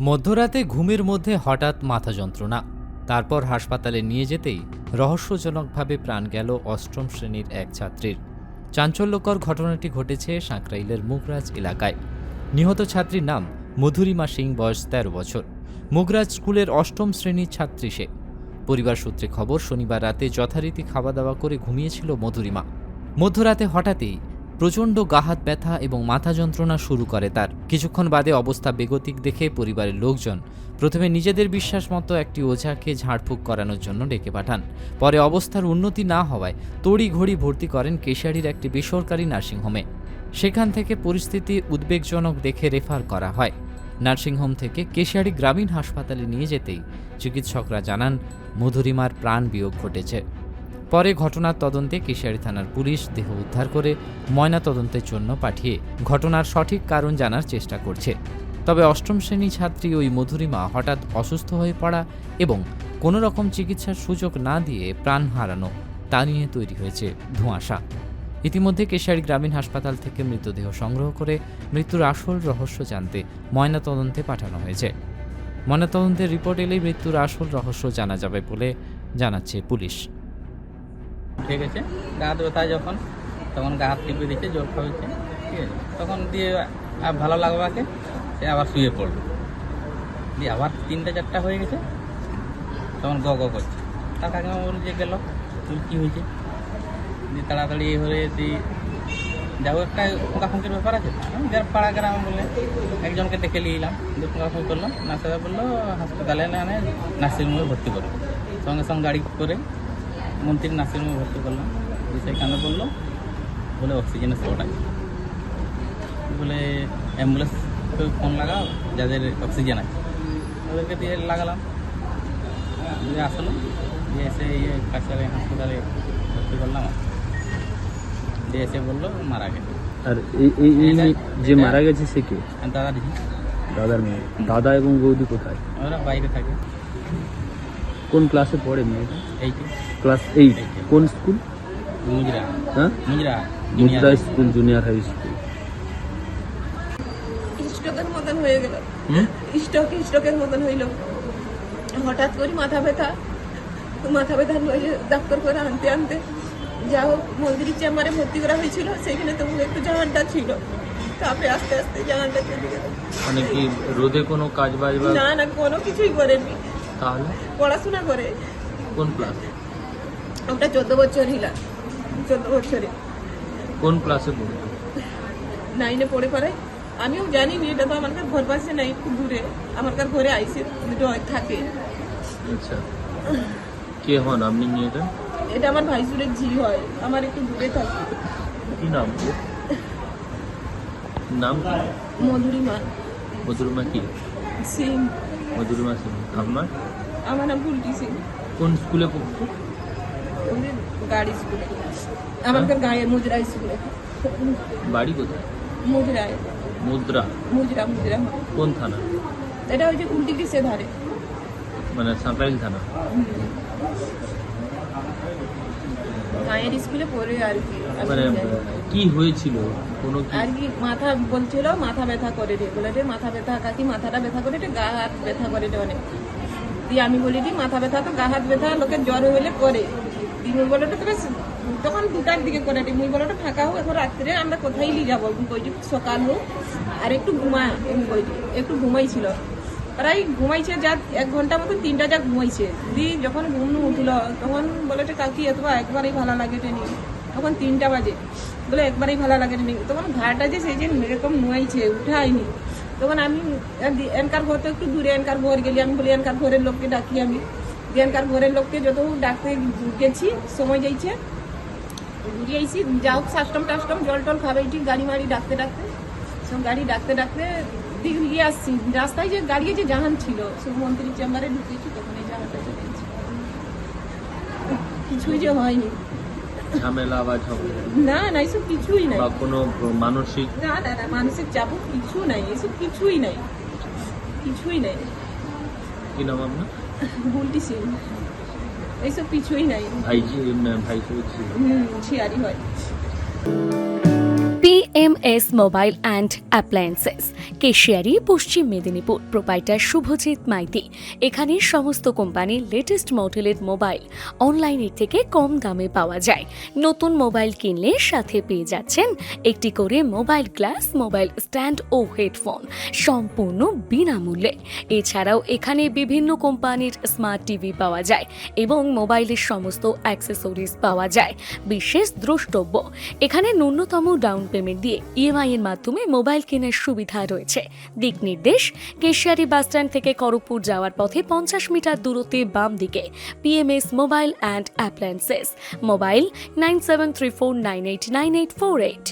মধ্যরাতে ঘুমের মধ্যে হঠাৎ মাথা যন্ত্রণা। তারপর হাসপাতালে নিয়ে যেতেই রহস্যজনকভাবে প্রাণ গেল অষ্টম শ্রেণির এক ছাত্রীর। চাঞ্চল্যকর ঘটনাটি ঘটেছে সাঁকরাইলের মুগরাজ এলাকায়। নিহত ছাত্রীর নাম মধুরিমা সিং, বয়স তেরো বছর। মুগরাজ স্কুলের অষ্টম শ্রেণির ছাত্রী সে। পরিবার সূত্রে খবর, শনিবার রাতে যথারীতি খাওয়া দাওয়া করে ঘুমিয়েছিল মধুরিমা। মধ্যরাতে হঠাৎই প্রচণ্ড গাহাত ব্যথা এবং মাথা যন্ত্রণা শুরু করে তার। কিছুক্ষণ বাদে অবস্থা বেগতিক দেখে পরিবারের লোকজন প্রথমে নিজেদের বিশ্বাস মতো একটি ওঝাকে ঝাড়ফুঁক করানোর জন্য ডেকে পাঠান। পরে অবস্থার উন্নতি না হওয়ায় তড়ি ঘড়ি ভর্তি করেন কেশিয়াড়ির একটি বেসরকারি নার্সিংহোমে সেখান থেকে পরিস্থিতি উদ্বেগজনক দেখে রেফার করা হয়। নার্সিংহোম থেকে কেশিয়ারি গ্রামীণ হাসপাতালে নিয়ে যেতেই চিকিৎসকরা জানান, মধুরিমার প্রাণ বিয়োগ ঘটেছে। পরে ঘটনার তদন্তে কেশিয়াড়ি থানার পুলিশ দেহ উদ্ধার করে ময়না তদন্তের জন্য পাঠিয়ে ঘটনার সঠিক কারণ জানার চেষ্টা করছে। তবে অষ্টম শ্রেণি ছাত্রী ওই মধুরিমা হঠাৎ অসুস্থ হয়ে পড়া এবং কোনো রকম চিকিৎসার সুযোগ না দিয়ে প্রাণ হারানো তা নিয়ে তৈরি হয়েছে ধোঁয়াশা। ইতিমধ্যে কেশারি গ্রামীণ হাসপাতাল থেকে মৃতদেহ সংগ্রহ করে মৃত্যুর আসল রহস্য জানতে ময়নাতদন্তে পাঠানো হয়েছে। ময়নাতদন্তের রিপোর্ট এলেই মৃত্যুর আসল রহস্য জানা যাবে বলে জানাচ্ছে পুলিশ। ঠিক আছে? গা হাত ব্যথা যখন, তখন গা হাত টিপে দিচ্ছে জোর খাওয়াচ্ছে, ঠিক আছে? তখন দিয়ে আর ভালো লাগবাকে সে আবার শুয়ে পড়ল দিয়ে আবার তিনটা চারটা হয়ে গেছে, তখন গ গ করছে। তার কাকিমা বলল, যে গেল তুই কী হয়েছে? দিয়ে তাড়াতাড়ি হয়ে দিয়ে যাও, একটা ফুঁকাফুঁকির ব্যাপার আছে। পাড়া গ্রামে বললে একজনকে ডেকে নিয়ে দিয়ে ফুঁকাফুঁকি করলাম। নার্সাদা বলল, হাসপাতালে না আনে নার্সিংহোমে ভর্তি করো। সঙ্গে সঙ্গে গাড়ি করে মন্ত্রীর নার্সিংহোমে ভর্তি করলাম। বিষয় কেন বলল? বলে অক্সিজেনের শর্ট আছে বলে অ্যাম্বুলেন্স ফোন লাগাও যাদের অক্সিজেন আছে। ওদেরকে দিয়ে লাগালাম। দিয়ে আসলো। দিয়ে এসে ইয়ে কাছারে হাসপাতালে ভর্তি করলাম। দিয়ে এসে বলল মারা গেছে। আর এই যে মারা গেছে সে কে? আর দাদা দিদি। দাদার মেয়ে। দাদা এবং বৌদি কোথায়? ওরা বাইরে থাকে। কোন ক্লাসে পড়ে মেয়েটা? এইটি। ক্লাস এইট কোন স্কুল হ্যাঁ? Mudra school junior high school স্ট্রোকের মতন হয়ে গেল। স্ট্রোক স্ট্রোকের মতন হইল। হঠাৎ করে মাথা ব্যথা। মাথা ব্যথা নইলে ডাক্তার করে আনতে আনতে। যা হোক মন্দিরের চেম্বারে ভর্তি করা হয়েছিল সেখানে তবু একটু জাহানটা ছিল। তারপরে আস্তে আস্তে জাহানটা চলে গেল। মানে কি রোদে কোনো কাজ বাজ না না কোনো কিছুই করেনি। তাহলে? পড়াশোনা করে। কোন ক্লাস ওটা চোদ্দ বছর হিলা চোদ্দ বছরে। কোন ক্লাসে পড়তো নাইনে পড়ে পড়ে আমিও জানি নি এটা তো আমার কাছে ঘর পাশে নাই একটু দূরে। আমার কাছে ঘরে আইসে দুটো থাকে। আচ্ছা। কে হন আপনি মেয়েটা এটা আমার ভাইসুরের ঝি হয় আমার একটু দূরে থাকে। কি নাম? ওর? নাম কি? মধুরিমা। মধুরিমা কি? সিং। মধুরিমা সিং। আপনার? আমার নাম পুলটি সিং। কোন স্কুলে পড়তো? গাড়ি স্কুলে। আমার কাছে গায়ে মুজরা স্কুলে। বাড়ি কোথায়? মুজরায় মুদ্রা। মুজরা মুজরা কোন থানা? এটা ওই যে উল্টি কিসে ধারে। মানে সাঁকরাইল থানা। গায়ের স্কুলে পড়ে আর কি। মানে কি হয়েছিল? কোনো আর কি মাথা বলছিল মাথা ব্যথা করে রে। বলে রে মাথা ব্যথা কাকি মাথাটা ব্যথা করে রে গা হাত ব্যথা করে রে অনেক। দিয়ে আমি বলি মাথা ব্যথা তো গা হাত ব্যথা লোকের জ্বর হলে করে দি মুই তবে তখন দুটার দিকে করে রে মুই বলো ফাঁকা হোক, এখন রাত্রে আমরা কোথায় নিয়ে যাব? কইটি সকাল হোক, আর একটু ঘুমা কইটি একটু ঘুমাইছিল। প্রায় ঘুমাইছে যা এক ঘণ্টা মতন, তিনটা যা ঘুমাইছে। দি যখন ঘুম উঠল, তখন বলে কাকি এত একবারই ভালো লাগে ট্রেনিং তখন তিনটা বাজে। বলে একবারই ভালো লাগে ট্রেনিং তখন ঘাটা যে সেই যে এরকম নুয়াইছে উঠাইনি তখন আমি, এনকার ঘর তো একটু দূরে, এনকার ঘর গেলি, আমি বলি, এনকার ঘরের লোককে ডাকি আমি। দিয়ে এনকার ঘরের লোককে যত ডাকতে গেছি সময় যাইছে। ঘুরিয়ে আইসি যাও সাস্টম টাস্টম জল টল খাবে ঠিক গাড়ি মাড়ি ডাকতে ডাকতে। সব গাড়ি ডাকতে ডাকতে দিক গিয়ে আসছি। রাস্তায় যে গাড়ি যে জাহান ছিল সব মন্ত্রী চেম্বারে ঢুকেছি তখন এই জাহানটা চলে কিছুই যে হয়নি। ঝামেলা বা না না এসব কিছুই নাই। বা কোনো মানসিক? না না না মানসিক চাপ কিছু নাই এসব কিছুই নাই। কিছুই নাই। কি নাম আপনার? ভুলটি ছিল। এইসব কিছুই নাই। ভাইজি ছিল হুম ছিয়ারি হয়। PMS mobile and appliances Keshiary Paschim Medinipur proprietor Subhajit Maiti এখানে সমস্ত কোম্পানির লেটেস্ট মডেলের মোবাইল অনলাইনের থেকে কম দামে পাওয়া যায়। নতুন মোবাইল কিনলে সাথে পেয়ে যাচ্ছেন একটি করে মোবাইল গ্লাস মোবাইল স্ট্যান্ড ও হেডফোন সম্পূর্ণ বিনামূল্যে। এছাড়াও এখানে বিভিন্ন কোম্পানির স্মার্ট টিভি পাওয়া যায় এবং মোবাইলের সমস্ত অ্যাক্সেসরিজ পাওয়া যায়। বিশেষ দ্রষ্টব্য, এখানে ন্যূনতম ডাউন পেমেন্ট দিয়ে ইএমআই এর মাধ্যমে মোবাইল কেনার সুবিধা রয়েছে। দিক নির্দেশ, কেশিয়ারি বাসস্ট্যান্ড থেকে করপুর যাওয়ার পথে পঞ্চাশ মিটার দূরত্বে বাম দিকে PMS mobile and appliances mobile nine seven three four nine eight nine eight four eight.